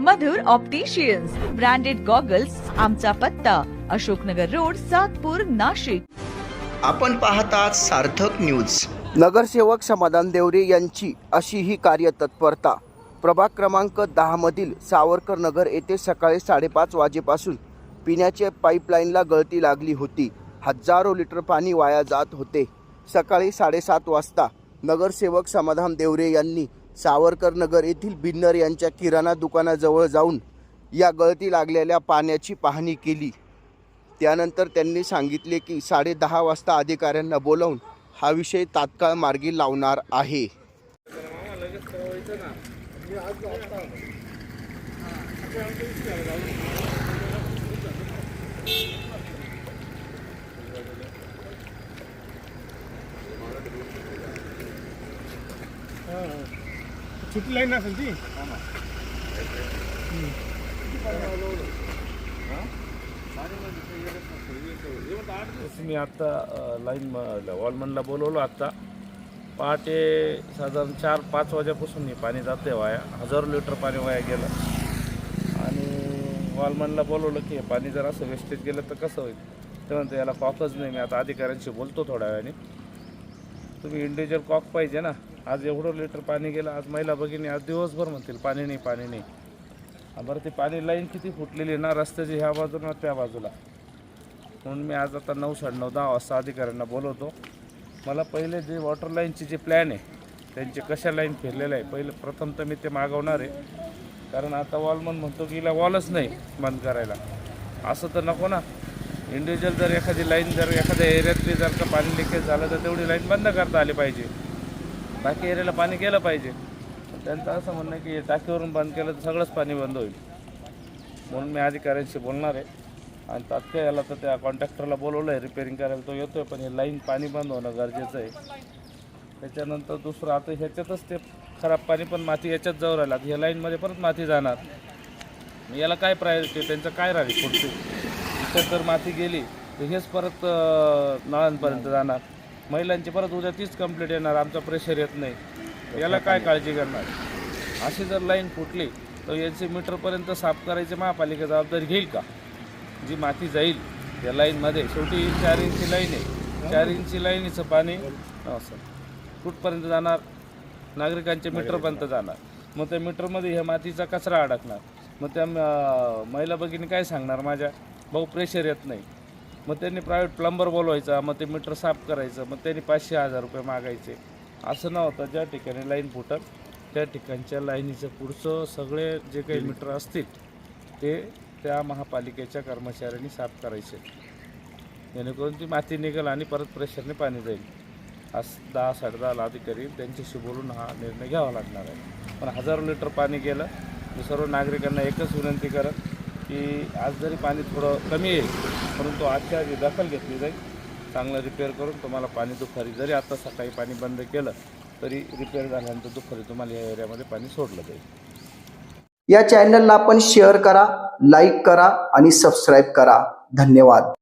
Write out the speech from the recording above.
मधुर opticians branded goggles आमचा पत्ता Ashoknagar road Satpur Nashik. आपण पाहतात सार्थक न्यूज नगरसेवक समाधान देवरे यांची अशी ही कार्यतत्परता. प्रभाग क्रमांक दहामधील सावरकर नगर येथे सकाळी साडेपाच वाजेपासून पिण्याच्या पाईपलाईनला गळती लागली होती. हजारो लिटर पाणी वाया जात होते. सकाळी साडेसात वाजता नगरसेवक समाधान देवरे यांनी सावरकर नगर येथील बिन्नर यांच्या किराणा दुकानाजवळ जाऊन या गळती लागलेल्या पाण्याची पाहणी केली. त्यानंतर त्यांनी सांगितले की साडे दहा वाजता अधिकाऱ्यांना बोलावून हा विषय तात्काळ मार्गी लावणार आहे. छुट्टी लाईन असेल ती? मी आत्ता लाईन वॉलमनला बोलवलो आत्ता पहाटे साधारण चार पाच वाजेपासून मी पाणी जाते वाया. हजारो लिटर पाणी वाया गेलं. आणि वॉलमनला बोलवलं की हे पाणी जर असं वेस्टेज गेलं तर कसं होईल? ते म्हणते याला कॉकच नाही. मी आता अधिकाऱ्यांशी बोलतो थोड्या वेळाने. तुम्ही इंडिव्हिज्युअल कॉक पाहिजे ना. आज एवढं लिटर पाणी गेलं आज महिला भगिनी आज दिवसभर म्हणतील पाणी नाही पाणी नाही. बरं ते पाणी लाईन किती फुटलेली ना रस्त्याची ह्या बाजूला त्या बाजूला. म्हणून मी आज आता नऊ साडेनऊ दहा वाजता अधिकाऱ्यांना बोलवतो. मला पहिले जे वॉटर लाईनची जे प्लॅन आहे त्यांचे कशा लाईन फिरलेलं आहे पहिले प्रथम तर मी ते मागवणार आहे. कारण आता वॉलमन म्हणतो की हिला वॉलच नाही बंद करायला. असं तर नको ना. इंडिव्हिज्युअल जर एखादी लाईन जर एखाद्या एरियातली जर का पाणी लिकेज झालं तर तेवढी लाईन बंद करता आली पाहिजे. बाकी एरियाला पाणी गेलं पाहिजे. त्यांचं असं म्हणणं आहे की टाकीवरून बंद केलं तर सगळंच पाणी बंद होईल. म्हणून मी अधिकाऱ्यांशी बोलणार आहे. आणि तात्काळ याला तर त्या कॉन्ट्रॅक्टरला बोलवलं आहे रिपेअरिंग करायला तो येतो आहे पण हे लाईन पाणी बंद होणं गरजेचं आहे. त्याच्यानंतर दुसरं आता ह्याच्यातच ते खराब पाणी पण माती याच्यात जाऊ राहिलं. आता ह्या लाईनमध्ये परत माती जाणार. याला काय प्रायोरिटी त्यांचं काय राहील पुढचे? इथं जर माती गेली तर हेच परत नळांपर्यंत जाणार. महिलांची परत उद्या तीच कंप्लेंट येणार आमचा प्रेशर येत नाही. याला काय काळजी करणार? अशी जर लाईन फुटली तर यांचे मीटरपर्यंत साफ करायची महापालिका जबाबदारी घेईल का? जी माती जाईल या लाईनमध्ये शेवटी चार इंची लाईन आहे. चार इंची लाईनीचं पाणी हो, असं कुठपर्यंत जाणार? नागरिकांच्या मीटरपर्यंत जाणार. मग त्या मीटरमध्ये ह्या मातीचा कचरा अडकणार. मग त्या महिला भगिनी काय सांगणार माझ्या? भाऊ प्रेशर येत नाही. मग त्यांनी प्रायव्हेट प्लंबर बोलवायचा मग ते मीटर साफ करायचं मग त्यांनी पाचशे हजार रुपये मागायचे. असं नव्हतं ज्या ठिकाणी लाईन फुटत त्या ठिकाणच्या लाईनीचं पुढचं सगळे जे काही मीटर असतील ते त्या महापालिकेच्या कर्मचाऱ्यांनी साफ करायचे. जेणेकरून ती माती निघेल आणि परत प्रेशरने पाणी जाईल. आज दहा साडेदहाला अधिकारी त्यांच्याशी बोलून हा निर्णय घ्यावा लागणार आहे. पण हजारो लिटर पाणी गेलं मी सर्व नागरिकांना एकच विनंती करत की आज जरी पाणी थोडं कमी येईल परंतु आजच्या आधी दखल घेतली जाईल चांगलं रिपेअर करून तुम्हाला पाणी दुपारी जरी आता सकाळी पाणी बंद केलं तरी रिपेअर झाल्यानंतर दुपारी तुम्हाला या एरियामध्ये पाणी सोडलं जाईल. या चॅनलला आपण शेअर करा लाईक करा आणि सबस्क्राईब करा. धन्यवाद.